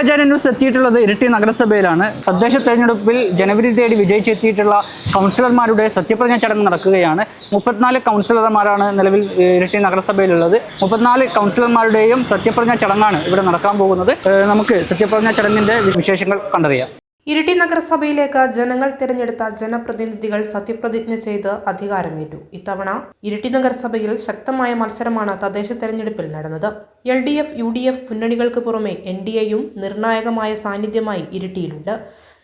Asianet news എത്തിയിട്ടുള്ളത് ഇരിട്ടി നഗരസഭയിലാണ്. തദ്ദേശ തെരഞ്ഞെടുപ്പിൽ ജനവിധി തേടി വിജയിച്ചെത്തിയിട്ടുള്ള കൗൺസിലർമാരുടെ സത്യപ്രതിജ്ഞ ചടങ്ങ് നടക്കുകയാണ്. മുപ്പത്തിനാല് കൗൺസിലർമാരാണ് നിലവിൽ ഇരട്ടി നഗരസഭയിലുള്ളത്. മുപ്പത്തിനാല് കൗൺസിലർമാരുടെയും സത്യപ്രതിജ്ഞ ചടങ്ങാണ് ഇവിടെ നടക്കാൻ പോകുന്നത്. നമുക്ക് സത്യപ്രതിജ്ഞ ചടങ്ങിന്റെ വിശേഷങ്ങൾ കണ്ടറിയാം. ഇരിട്ടി നഗരസഭയിലേക്ക് ജനങ്ങൾ തിരഞ്ഞെടുത്ത ജനപ്രതിനിധികൾ സത്യപ്രതിജ്ഞ ചെയ്ത് അധികാരമേറ്റു. ഇത്തവണ ഇരിട്ടി നഗരസഭയിൽ ശക്തമായ മത്സരമാണ് തദ്ദേശ തെരഞ്ഞെടുപ്പിൽ നടന്നത്. L D F U D F മുന്നണികൾക്ക് പുറമെ എൻ ഡി എയും നിർണായകമായ സാന്നിധ്യമായി ഇരിട്ടിയിലുണ്ട്.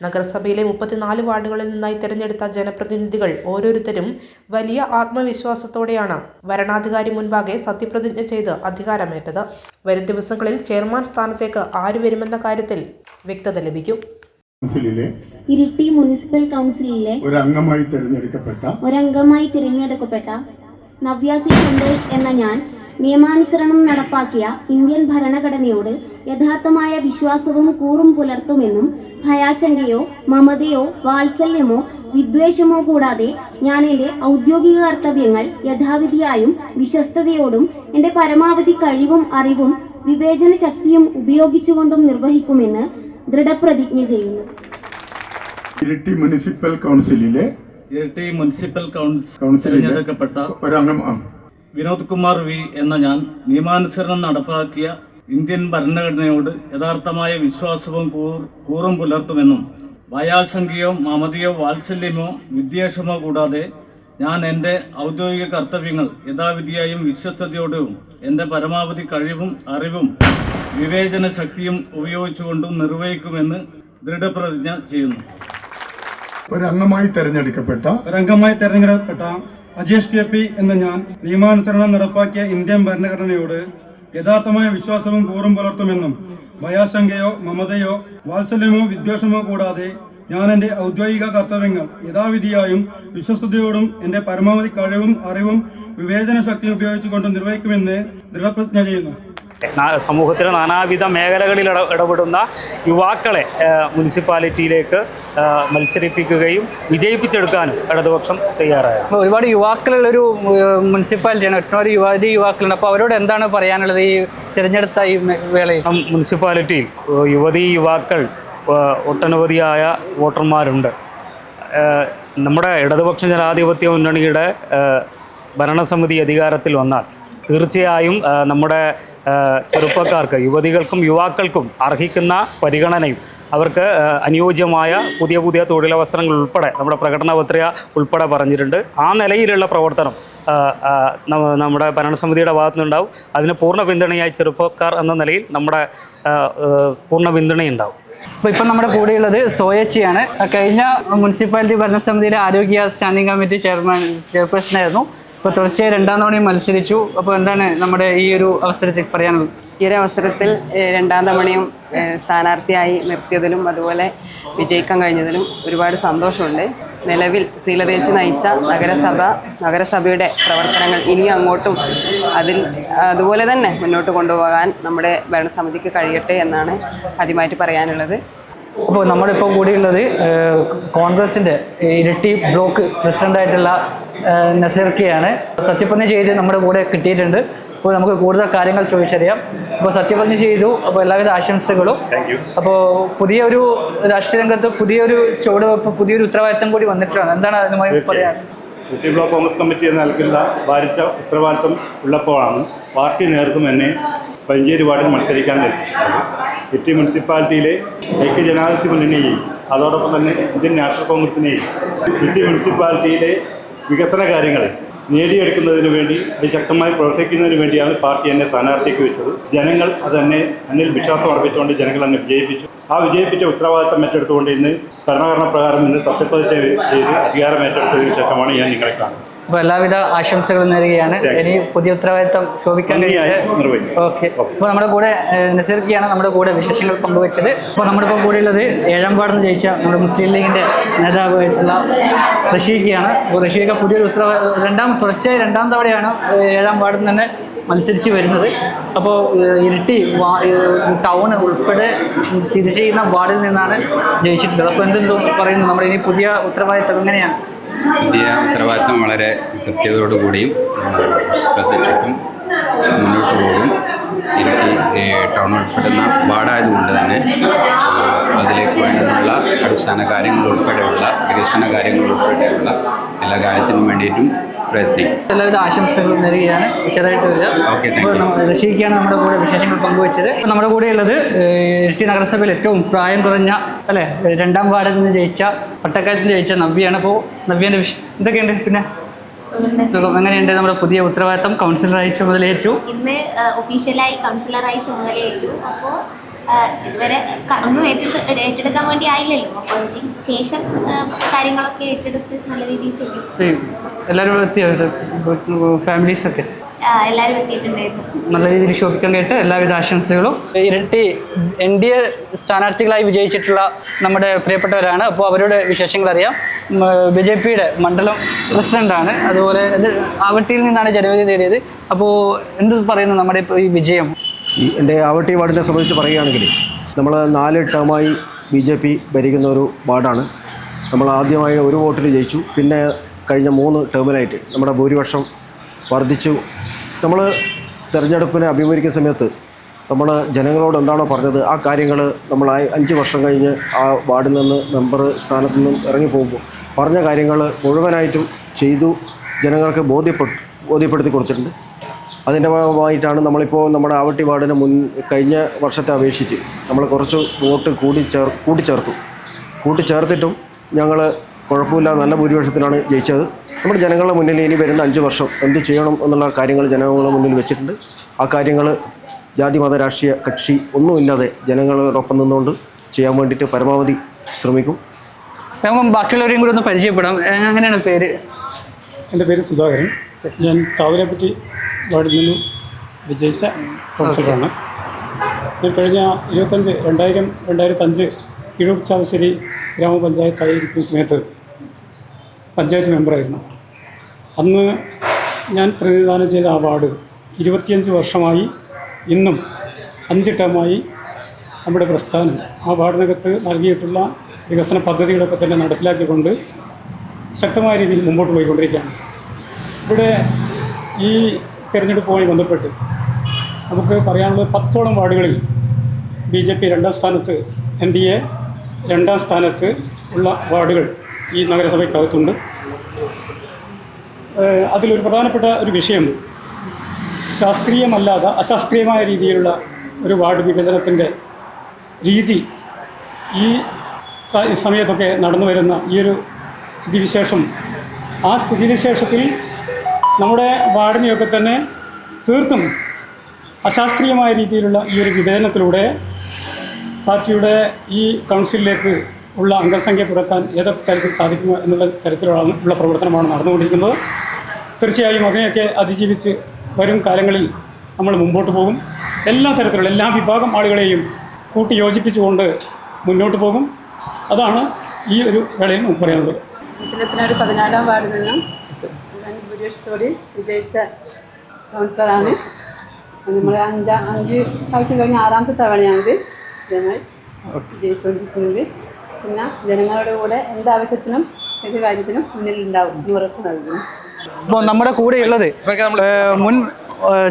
നഗരസഭയിലെ മുപ്പത്തിനാല് വാർഡുകളിൽ നിന്നായി തിരഞ്ഞെടുത്ത ജനപ്രതിനിധികൾ ഓരോരുത്തരും വലിയ ആത്മവിശ്വാസത്തോടെയാണ് വരണാധികാരി മുൻപാകെ സത്യപ്രതിജ്ഞ ചെയ്ത് അധികാരമേറ്റത്. വരും ദിവസങ്ങളിൽ ചെയർമാൻ സ്ഥാനത്തേക്ക് ആര് വരുമെന്ന കാര്യത്തിൽ വ്യക്തത ലഭിക്കും. കൗൺസിലിലെ ഇരിട്ടി മുനിസിപ്പൽ കൗൺസിലിലെ ഒരു അംഗമായി തിരഞ്ഞെടുക്കപ്പെട്ട ഒരംഗമായി തിരഞ്ഞെടുക്കപ്പെട്ട നവ്യാസി സന്തോഷ് എന്ന ഞാൻ നിയമാനുസരണം നടപ്പാക്കിയ ഇന്ത്യൻ ഭരണഘടനയോട് യഥാർത്ഥമായ വിശ്വാസവും കൂറും പുലർത്തുമെന്നും ഭയാശങ്കയോ മമതയോ വാത്സല്യമോ വിദ്വേഷമോ കൂടാതെ ഞാൻ എന്റെ ഔദ്യോഗിക കർത്തവ്യങ്ങൾ യഥാവിധിയായും വിശ്വസ്തയോടും എന്റെ പരമാവധി കഴിവും അറിവും വിവേചന ശക്തിയും ഉപയോഗിച്ചുകൊണ്ടും നിർവഹിക്കുമെന്ന് ദൃഢപ്രതിജ്ഞ ചെയ്യുന്നു. ഇരിട്ടി മുനിസിപ്പൽ കൗൺസിലിലെ ഇരട്ടി മുനിസിപ്പൽ കൗൺസിൽ കൗൺസിലിലെ തിരഞ്ഞെടുക്കപ്പെട്ട വിനോദ് കുമാർ വി എന്ന ഞാൻ നിയമാനുസരണം നടപ്പാക്കിയ ഇന്ത്യൻ ഭരണഘടനയോട് യഥാർത്ഥമായ വിശ്വാസവും കൂർ- കൂറും പുലർത്തുമെന്നും ഭയാശങ്കയോ മമതയോ വാത്സല്യമോ വിദ്വേഷമോ കൂടാതെ ഞാൻ എന്റെ ഔദ്യോഗിക കർത്തവ്യങ്ങൾ യഥാവിധിയായും വിശ്വസ്തയോടും എന്റെ പരമാവധി കഴിവും അറിവും വിവേചന ശക്തിയും ഉപയോഗിച്ചുകൊണ്ടും നിർവഹിക്കുമെന്ന് ദൃഢപ്രതിജ്ഞ ചെയ്യുന്നു. ഒരംഗമായി തെരഞ്ഞെടുക്കപ്പെട്ട ഒരംഗമായി തെരഞ്ഞെടുക്കപ്പെട്ട അജേഷ് കെ പി എന്ന ഞാൻ നിയമാനുസരണം നടപ്പാക്കിയ ഇന്ത്യൻ ഭരണഘടനയോട് യഥാർത്ഥമായ വിശ്വാസവും കൂറും പുലർത്തുമെന്നും ഭയാശങ്കയോ മമതയോ വാത്സല്യമോ വിദ്വേഷമോ കൂടാതെ ഞാൻ എന്റെ ഔദ്യോഗിക കർത്തവ്യങ്ങൾ യഥാവിധിയായും വിശ്വസ്തയോടും എന്റെ പരമാവധി കഴിവും അറിവും വിവേചന ശക്തി ഉപയോഗിച്ചുകൊണ്ട് നിർവഹിക്കുമെന്ന് ദൃഢപ്രതിജ്ഞ ചെയ്യുന്നു. സമൂഹത്തിലെ നാനാവിധ മേഖലകളിൽ ഇട ഇടപെടുന്ന യുവാക്കളെ മുനിസിപ്പാലിറ്റിയിലേക്ക് മത്സരിപ്പിക്കുകയും വിജയിപ്പിച്ചെടുക്കാനും ഇടതുപക്ഷം തയ്യാറായി. ഒരുപാട് യുവാക്കളുള്ളൊരു മുനിസിപ്പാലിറ്റിയാണ്. ഒരുപാട് യുവതി യുവാക്കളുണ്ട്. അപ്പോൾ അവരോട് എന്താണ് പറയാനുള്ളത് ഈ തിരഞ്ഞെടുത്ത ഈ വേളയിൽ? മുനിസിപ്പാലിറ്റിയിൽ യുവതി യുവാക്കൾ ഒട്ടനവധിയായ വോട്ടർമാരുണ്ട്. നമ്മുടെ ഇടതുപക്ഷ ജനാധിപത്യ മുന്നണിയുടെ ഭരണസമിതി അധികാരത്തിൽ വന്നാൽ തീർച്ചയായും നമ്മുടെ ചെറുപ്പക്കാർക്ക് യുവതികൾക്കും യുവാക്കൾക്കും അർഹിക്കുന്ന പരിഗണനയും അവർക്ക് അനുയോജ്യമായ പുതിയ പുതിയ തൊഴിലവസരങ്ങൾ ഉൾപ്പെടെ നമ്മുടെ പ്രകടന പത്രിക ഉൾപ്പെടെ പറഞ്ഞിട്ടുണ്ട്. ആ നിലയിലുള്ള പ്രവർത്തനം നമ്മുടെ ഭരണസമിതിയുടെ ഭാഗത്തുനിന്നുണ്ടാവും. അതിന് പൂർണ പിന്തുണയായി ചെറുപ്പക്കാർ എന്ന നിലയിൽ നമ്മുടെ പൂർണ പിന്തുണയുണ്ടാവും. അപ്പോൾ ഇപ്പം നമ്മുടെ കൂടെയുള്ളത് സോയച്ചിയാണ്. കഴിഞ്ഞ മുനിസിപ്പാലിറ്റി ഭരണസമിതിയിലെ ആരോഗ്യ സ്റ്റാൻഡിംഗ് കമ്മിറ്റി ചെയർമാൻ ചെയർപേഴ്സൺ ആയിരുന്നു. ഇപ്പോൾ തുടർച്ചയായി രണ്ടാം തവണയും മത്സരിച്ചു. അപ്പോൾ എന്താണ് നമ്മുടെ ഈ ഒരു അവസരത്തിൽ പറയാനുള്ളത്? ഈ ഒരു അവസരത്തിൽ രണ്ടാം തവണയും സ്ഥാനാർത്ഥിയായി നിർത്തിയതിലും അതുപോലെ വിജയിക്കാൻ കഴിഞ്ഞതിലും ഒരുപാട് സന്തോഷമുണ്ട്. നിലവിൽ ശ്രീലതേച്ച് നയിച്ച നഗരസഭ നഗരസഭയുടെ പ്രവർത്തനങ്ങൾ ഇനി അങ്ങോട്ടും അതിൽ അതുപോലെ തന്നെ മുന്നോട്ട് കൊണ്ടുപോകാൻ നമ്മുടെ ഭരണസമിതിക്ക് കഴിയട്ടെ എന്നാണ് ആദ്യമായിട്ട് പറയാനുള്ളത്. അപ്പോൾ നമ്മളിപ്പോൾ കൂടിയുള്ളത് കോൺഗ്രസിന്റെ ഇരട്ടി ബ്ലോക്ക് പ്രസിഡന്റായിട്ടുള്ള നസീർക്കയാണ്. സത്യപ്രതിജ്ഞ ചെയ്ത് നമ്മുടെ കൂടെ കിട്ടിയിട്ടുണ്ട്. അപ്പോൾ നമുക്ക് കൂടുതൽ കാര്യങ്ങൾ ചോദിച്ചറിയാം. അപ്പോൾ സത്യപ്രതിജ്ഞ ചെയ്തു. അപ്പോൾ എല്ലാവിധ ആശംസകളും. അപ്പോൾ പുതിയൊരു രാഷ്ട്രീയ രംഗത്ത് പുതിയൊരു ചുവടുവെപ്പ് പുതിയൊരു ഉത്തരവാദിത്തം കൂടി വന്നിട്ടാണ്. എന്താണ് അതുമായി പറയാൻ? സിറ്റി ബ്ലോക്ക് കോൺഗ്രസ് കമ്മിറ്റി എന്ന നിലയ്ക്കുള്ള ഭാരിച്ച ഉത്തരവാദിത്തം ഉള്ളപ്പോഴാണ് പാർട്ടി നേതൃത്വം എന്നെ പഞ്ചേരി വാർഡിൽ മത്സരിക്കാൻ ഏൽപ്പിച്ചിട്ടുള്ളത് സിറ്റി മുനിസിപ്പാലിറ്റിയിലെ ഐക്യ ജനാധിപത്യ മുന്നണിയെയും അതോടൊപ്പം തന്നെ ഇന്ത്യൻ നാഷണൽ കോൺഗ്രസിനെയും സിറ്റി മുനിസിപ്പാലിറ്റിയിലെ വികസന കാര്യങ്ങൾ നേടിയെടുക്കുന്നതിന് വേണ്ടി അതിശക്തമായി പ്രവർത്തിക്കുന്നതിന് വേണ്ടിയാണ് പാർട്ടി എന്നെ സ്ഥാനാർത്ഥിക്ക് വെച്ചത്. ജനങ്ങൾ അത് എന്നെ എന്നിൽ വിശ്വാസം അർപ്പിച്ചുകൊണ്ട് ജനങ്ങൾ എന്നെ വിജയിപ്പിച്ചു. ആ വിജയിപ്പിച്ച ഉത്തരവാദിത്തം ഏറ്റെടുത്തുകൊണ്ട് ഇന്ന് ഭരണഘടന പ്രകാരം ഇന്ന് സത്യപ്രതിജ്ഞ ചെയ്ത് അധികാരം ഏറ്റെടുത്തതിന് ശേഷമാണ് ഞാൻ നിങ്ങളെ കാണുന്നത്. അപ്പോൾ എല്ലാവിധ ആശംസകളും നേരുകയാണ്. ഇനി പുതിയ ഉത്തരവാദിത്തം ശോഭിക്കാൻ. ഓക്കെ. അപ്പോൾ നമ്മുടെ കൂടെ നിസർക്കിയാണ് നമ്മുടെ കൂടെ വിശേഷങ്ങൾ പങ്കുവച്ചത്. അപ്പോൾ നമ്മുടെ ഇപ്പോൾ കൂടെയുള്ളത് ഏഴാം വാർഡിൽ ജയിച്ച നമ്മുടെ മുസ്ലിം ലീഗിന്റെ നേതാവായിട്ടുള്ള റഷീഖിയാണ്. അപ്പോൾ റഷീഖ പുതിയൊരു ഉത്തരവ രണ്ടാം തുടർച്ചയായി രണ്ടാം തവണയാണ് ഏഴാം വാർഡിൽ നിന്ന് തന്നെ മത്സരിച്ച് വരുന്നത്. അപ്പോൾ ഇരിട്ടി ടൗൺ ഉൾപ്പെടെ സ്ഥിതി ചെയ്യുന്ന വാർഡിൽ നിന്നാണ് ജയിച്ചിട്ടുള്ളത്. അപ്പോൾ എന്തെന്ന് പറയുന്നു? നമ്മുടെ ഇനി പുതിയ ഉത്തരവാദിത്തം എങ്ങനെയാണ്? പുതിയ ഉത്തരവാദിത്വം വളരെ കൃത്യതയോടുകൂടിയും ശ്രദ്ധിച്ചിട്ടും മുന്നോട്ട് പോകും. ഇടുക്കി ടൗൺ ഉൾപ്പെടുന്ന വാർഡായതുകൊണ്ട് തന്നെ അതിലേക്ക് വേണ്ടിയിട്ടുള്ള അടിസ്ഥാന കാര്യങ്ങൾ ഉൾപ്പെടെയുള്ള വികസന കാര്യങ്ങൾ ഉൾപ്പെടെയുള്ള എല്ലാ കാര്യത്തിനും വേണ്ടിയിട്ടും പ്രയത്നിക്കും. എല്ലാവിധ ആശംസകളും നേരുകയാണ്. വരിക. നമ്മ- റഷീഖാണ് നമ്മുടെ കൂടെ വിശേഷങ്ങൾ പങ്കുവച്ചത്. നമ്മുടെ കൂടെ ഉള്ളത് ഇരട്ടി നഗരസഭയിൽ ഏറ്റവും പ്രായം കുറഞ്ഞ അല്ലേ രണ്ടാം വാർഡിൽ നിന്ന് ജയിച്ച പട്ടക്കാലത്ത് നിന്ന് ജയിച്ച നവ്യാണ്. അപ്പോൾ നവ്യന്റെ വിഷ എന്തൊക്കെയുണ്ട് പിന്നെ? സുഖം എങ്ങനെയുണ്ട് നമ്മുടെ പുതിയ ഉത്തരവാദിത്തം? കൗൺസിലറായി ചുമതലയേറ്റു. ഇന്ന് ഒഫീഷ്യലായി കൗൺസിലറായി ചുമതലയേറ്റു. അപ്പോൾ ഇതുവരെ ഒന്നും ഏറ്റെടുത്ത് ഏറ്റെടുക്കാൻ വേണ്ടി ആയില്ലല്ലോ. അപ്പോൾ അതിന് ശേഷം കാര്യങ്ങളൊക്കെ ഏറ്റെടുത്ത് നല്ല രീതിയിൽ ചെയ്യും എല്ലാരും എല്ലാവരും എത്തിയോ ഫാമിലീസൊക്കെ ഒക്കെ? എല്ലാവരും എത്തിയിട്ടുണ്ടായിരുന്നു. നല്ല രീതിയിൽ ശോഭിക്കാൻ കേട്ട് എല്ലാവിധ ആശംസകളും. ഇരട്ടി എൻ ഡി എ സ്ഥാനാർത്ഥികളായി വിജയിച്ചിട്ടുള്ള നമ്മുടെ പ്രിയപ്പെട്ടവരാണ്. അപ്പോൾ അവരുടെ വിശേഷങ്ങൾ അറിയാം. ബി ജെ പിയുടെ മണ്ഡലം പ്രസിഡന്റാണ്. അതുപോലെ ആവട്ടിയിൽ നിന്നാണ് ജനവിധി നേടിയത്. അപ്പോൾ എന്ത് പറയുന്നു നമ്മുടെ ഇപ്പോൾ ഈ വിജയം? ഈ എന്റെ ആവട്ടി വാർഡിനെ സംബന്ധിച്ച് പറയുകയാണെങ്കിൽ നമ്മൾ നാല് ടേമായി ബി ജെ പി ഭരിക്കുന്ന ഒരു വാർഡാണ്. നമ്മൾ ആദ്യമായി ഒരു വോട്ടിന് ജയിച്ചു. പിന്നെ കഴിഞ്ഞ മൂന്ന് ടേമിലായിട്ട് നമ്മുടെ ഭൂരിപക്ഷം വർദ്ധിച്ചു. നമ്മൾ തിരഞ്ഞെടുപ്പിനെ അഭിമുഖീകരിക്കുന്ന സമയത്ത് നമ്മൾ ജനങ്ങളോട് എന്താണോ പറഞ്ഞത് ആ കാര്യങ്ങൾ നമ്മൾ അഞ്ച് വർഷം കഴിഞ്ഞ് ആ വാർഡിൽ നിന്ന് മെമ്പർ സ്ഥാനത്തു നിന്നും ഇറങ്ങി പോകുമ്പോൾ പറഞ്ഞ കാര്യങ്ങൾ മുഴുവനായിട്ടും ചെയ്തു. ജനങ്ങൾക്ക് ബോധ്യപ്പെട്ടു ബോധ്യപ്പെടുത്തി കൊടുത്തിട്ടുണ്ട്. അതിന്റെ ഭാഗമായിട്ടാണ് നമ്മളിപ്പോൾ നമ്മുടെ ആവട്ടി വാർഡിന് മുൻ കഴിഞ്ഞ വർഷത്തെ അപേക്ഷിച്ച് നമ്മൾ കുറച്ച് വോട്ട് കൂടി ചേർ കൂട്ടിച്ചേർത്തു. കൂട്ടിച്ചേർത്തിട്ടും ഞങ്ങൾ കുഴപ്പമില്ല നല്ല ഭൂരിപക്ഷത്തിലാണ് ജയിച്ചത്. നമ്മുടെ ജനങ്ങളുടെ മുന്നിൽ ഇനി വരുന്ന അഞ്ച് വർഷം എന്ത് ചെയ്യണം എന്നുള്ള കാര്യങ്ങൾ ജനങ്ങളുടെ മുന്നിൽ വെച്ചിട്ടുണ്ട്. ആ കാര്യങ്ങൾ ജാതി മത രാഷ്ട്രീയ കക്ഷി ഒന്നുമില്ലാതെ ജനങ്ങളോടൊപ്പം നിന്നുകൊണ്ട് ചെയ്യാൻ വേണ്ടിയിട്ട് പരമാവധി ശ്രമിക്കും. ബാക്കിയുള്ളവരെയും കൂടി ഒന്ന് പരിചയപ്പെടാം. അങ്ങനെയാണ് പേര്? എന്റെ പേര് സുധാകരൻ. ഞാൻ താവരെപ്പറ്റി വാർഡിൽ നിന്നും വിജയിച്ച കൗൺസിലറാണ്. ഞാൻ കഴിഞ്ഞ ഇരുപത്തഞ്ച് രണ്ടായിരം രണ്ടായിരത്തഞ്ച് കിഴൂർ ചാവശ്ശേരി ഗ്രാമപഞ്ചായത്തായിരിക്കുന്ന സമയത്ത് പഞ്ചായത്ത് മെമ്പറായിരുന്നു. അന്ന് ഞാൻ പ്രതിനിധാനം ചെയ്ത ആ വാർഡ് ഇരുപത്തിയഞ്ച് വർഷമായി ഇന്നും അഞ്ച് ടേമായി നമ്മുടെ പ്രസ്ഥാനം ആ വാർഡിനകത്ത് നൽകിയിട്ടുള്ള വികസന പദ്ധതികളൊക്കെ തന്നെ നടപ്പിലാക്കിക്കൊണ്ട് ശക്തമായ രീതിയിൽ മുമ്പോട്ട് പോയിക്കൊണ്ടിരിക്കുകയാണ്. ഇവിടെ ഈ തിരഞ്ഞെടുപ്പുമായി ബന്ധപ്പെട്ട് നമുക്ക് പറയാനുള്ളത് പത്തോളം വാർഡുകളിൽ ബി ജെ പി രണ്ടാം സ്ഥാനത്ത് എൻ ഡി എ രണ്ടാം സ്ഥാനത്ത് ഉള്ള വാർഡുകൾ ഈ നഗരസഭയ്ക്കകത്തുണ്ട്. അതിലൊരു പ്രധാനപ്പെട്ട ഒരു വിഷയം ശാസ്ത്രീയമല്ലാതെ അശാസ്ത്രീയമായ രീതിയിലുള്ള ഒരു വാർഡ് വിഭജനത്തിന്റെ രീതി ഈ സമയത്തൊക്കെ നടന്നു വരുന്ന ഈ ഒരു സ്ഥിതിവിശേഷം ആ സ്ഥിതിവിശേഷത്തിൽ നമ്മുടെ വാർഡിനെയൊക്കെ തന്നെ തീർത്തും അശാസ്ത്രീയമായ രീതിയിലുള്ള ഈ ഒരു വിവേചനത്തിലൂടെ പാർട്ടിയുടെ ഈ കൗൺസിലിലേക്ക് ഉള്ള അംഗസംഖ്യ കുറയ്ക്കാൻ ഏതൊക്കെ തരത്തിൽ സാധിക്കുമോ എന്നുള്ള തരത്തിലുള്ള ഉള്ള പ്രവർത്തനമാണ് നടന്നുകൊണ്ടിരിക്കുന്നത്. തീർച്ചയായും അതിനെയൊക്കെ അതിജീവിച്ച് വരും കാലങ്ങളിൽ നമ്മൾ മുമ്പോട്ട് പോകും. എല്ലാ തരത്തിലുള്ള എല്ലാ വിഭാഗം ആളുകളെയും കൂട്ടി യോജിപ്പിച്ചുകൊണ്ട് മുന്നോട്ട് പോകും. അതാണ് ഈ ഒരു വേളയിൽ നമുക്ക് പറയാനുള്ളത്. ഒരു പതിനാലാം വാർഡിൽ നിന്നും ഞാൻ ഭൂരിപക്ഷത്തോടെ വിജയിച്ച കൗൺസിലറാണ്. നമ്മൾ അഞ്ചാം അഞ്ച് പ്രാവശ്യം കഴിഞ്ഞ ആറാമത്തെ തവണയാണിത് സ്ഥിരമായി വിജയിച്ചുകൊണ്ടിരിക്കുന്നത് പിന്നെ ജനങ്ങളുടെ കൂടെ എന്താവശ്യത്തിനും ഏത് കാര്യത്തിനും മുന്നിലുണ്ടാവും എന്ന് ഉറപ്പ് നൽകുന്നു. ഇപ്പോൾ നമ്മുടെ കൂടെയുള്ളത് മുൻ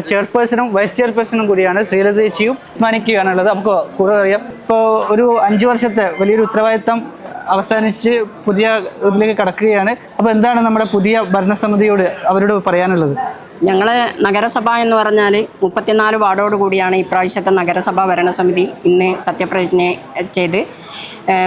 ചെയർപേഴ്സണും വൈസ് ചെയർപേഴ്സണും കൂടിയാണ് ശ്രീലത ചേച്ചിയും ഉള്ളത് നമുക്ക് കൂടുതൽ അറിയാം. ഇപ്പോൾ ഒരു അഞ്ച് വർഷത്തെ വലിയൊരു ഉത്തരവാദിത്തം അവസാനിച്ച് പുതിയ ഇതിലേക്ക് കടക്കുകയാണ്. അപ്പോൾ എന്താണ് നമ്മുടെ പുതിയ ഭരണസമിതിയോട് അവരോട് പറയാനുള്ളത്? ഞങ്ങൾ നഗരസഭ എന്ന് പറഞ്ഞാൽ മുപ്പത്തിനാല് വാർഡോട് കൂടിയാണ് ഇപ്രാവശ്യത്തെ നഗരസഭാ ഭരണസമിതി ഇന്ന് സത്യപ്രതിജ്ഞ ചെയ്ത്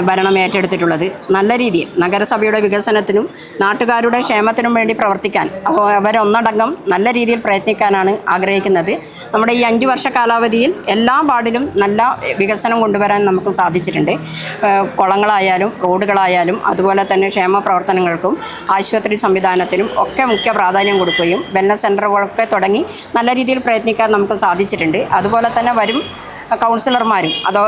ഭരണം ഏറ്റെടുത്തിട്ടുള്ളത്. നല്ല രീതിയിൽ നഗരസഭയുടെ വികസനത്തിനും നാട്ടുകാരുടെ ക്ഷേമത്തിനും വേണ്ടി പ്രവർത്തിക്കാൻ അപ്പോൾ അവരൊന്നടങ്കം നല്ല രീതിയിൽ പ്രയത്നിക്കാനാണ് ആഗ്രഹിക്കുന്നത്. നമ്മുടെ ഈ അഞ്ച് വർഷ കാലാവധിയിൽ എല്ലാ വാർഡിലും നല്ല വികസനം കൊണ്ടുവരാൻ നമുക്ക് സാധിച്ചിട്ടുണ്ട്. കുളങ്ങളായാലും റോഡുകളായാലും അതുപോലെ തന്നെ ക്ഷേമ പ്രവർത്തനങ്ങൾക്കും ആശുപത്രി സംവിധാനത്തിനും ഒക്കെ മുഖ്യ പ്രാധാന്യം കൊടുക്കുകയും വെൽനസ് സെന്ററുകളൊക്കെ തുടങ്ങി നല്ല രീതിയിൽ പ്രയത്നിക്കാൻ നമുക്ക് സാധിച്ചിട്ടുണ്ട്. അതുപോലെ തന്നെ വരും കൗൺസിലർമാരും അതോ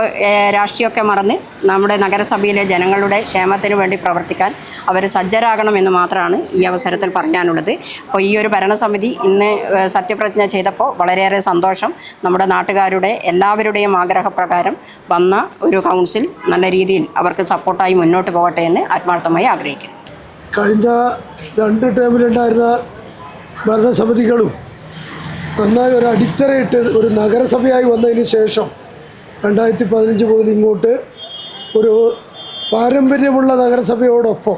രാഷ്ട്രീയമൊക്കെ മറന്ന് നമ്മുടെ നഗരസഭയിലെ ജനങ്ങളുടെ ക്ഷേമത്തിന് വേണ്ടി പ്രവർത്തിക്കാൻ അവർ സജ്ജരാകണമെന്ന് മാത്രമാണ് ഈ അവസരത്തിൽ പറയാനുള്ളത്. അപ്പോൾ ഈ ഒരു ഭരണസമിതി ഇന്ന് സത്യപ്രതിജ്ഞ ചെയ്തപ്പോൾ വളരെയേറെ സന്തോഷം. നമ്മുടെ നാട്ടുകാരുടെ എല്ലാവരുടെയും ആഗ്രഹപ്രകാരം വന്ന ഒരു കൗൺസിൽ നല്ല രീതിയിൽ അവർക്ക് സപ്പോർട്ടായി മുന്നോട്ട് പോകട്ടെ എന്ന് ആത്മാർത്ഥമായി ആഗ്രഹിക്കുന്നു. കഴിഞ്ഞ രണ്ട് ടേമിലുണ്ടായിരുന്ന ഭരണസമിതികളും നന്നായി ഒരു അടിത്തറയിട്ട് ഒരു നഗരസഭയായി വന്നതിന് ശേഷം രണ്ടായിരത്തി പതിനഞ്ച് മുതൽ ഇങ്ങോട്ട് ഒരു പാരമ്പര്യമുള്ള നഗരസഭയോടൊപ്പം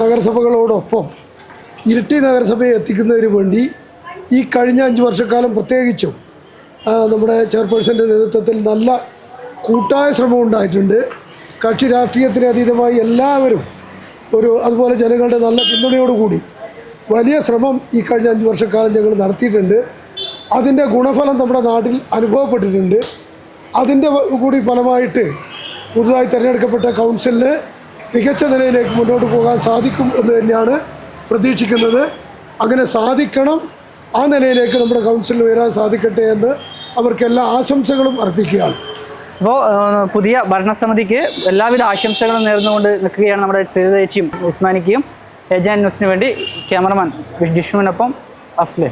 നഗരസഭകളോടൊപ്പം ഇരിട്ടി നഗരസഭയെ എത്തിക്കുന്നതിന് വേണ്ടി ഈ കഴിഞ്ഞ അഞ്ച് വർഷക്കാലം പ്രത്യേകിച്ചും നമ്മുടെ ചെയർപേഴ്സന്റെ നേതൃത്വത്തിൽ നല്ല കൂട്ടായ ശ്രമം ഉണ്ടായിട്ടുണ്ട്. കക്ഷി രാഷ്ട്രീയത്തിന് അതീതമായി എല്ലാവരും ഒരു അതുപോലെ ജനങ്ങളുടെ നല്ല പിന്തുണയോടുകൂടി വലിയ ശ്രമം ഈ കഴിഞ്ഞ അഞ്ച് വർഷക്കാലം ഞങ്ങൾ നടത്തിയിട്ടുണ്ട്. അതിന്റെ ഗുണഫലം നമ്മുടെ നാട്ടിൽ അനുഭവപ്പെട്ടിട്ടുണ്ട്. അതിന്റെ കൂടി ഫലമായിട്ട് പുതുതായി തിരഞ്ഞെടുക്കപ്പെട്ട കൗൺസിലിന് മികച്ച നിലയിലേക്ക് മുന്നോട്ട് പോകാൻ സാധിക്കും എന്ന് തന്നെയാണ് പ്രതീക്ഷിക്കുന്നത്. അങ്ങനെ സാധിക്കണം ആ നിലയിലേക്ക് നമ്മുടെ കൗൺസിലിന് ഉയരാൻ സാധിക്കട്ടെ എന്ന് അവർക്ക് എല്ലാ ആശംസകളും അർപ്പിക്കുകയാണ്. അപ്പോൾ പുതിയ ഭരണസമിതിക്ക് എല്ലാവിധ ആശംസകളും നേർന്നുകൊണ്ട് നിൽക്കുകയാണ് നമ്മുടെ ശ്രീതേച്ചിയും ഉസ്മാനിക്കയും ഏജാൻ ന്യൂസിന് വേണ്ടി ക്യാമറമാൻ ജിഷ്ണുവിനൊപ്പം അഫ്ലെ.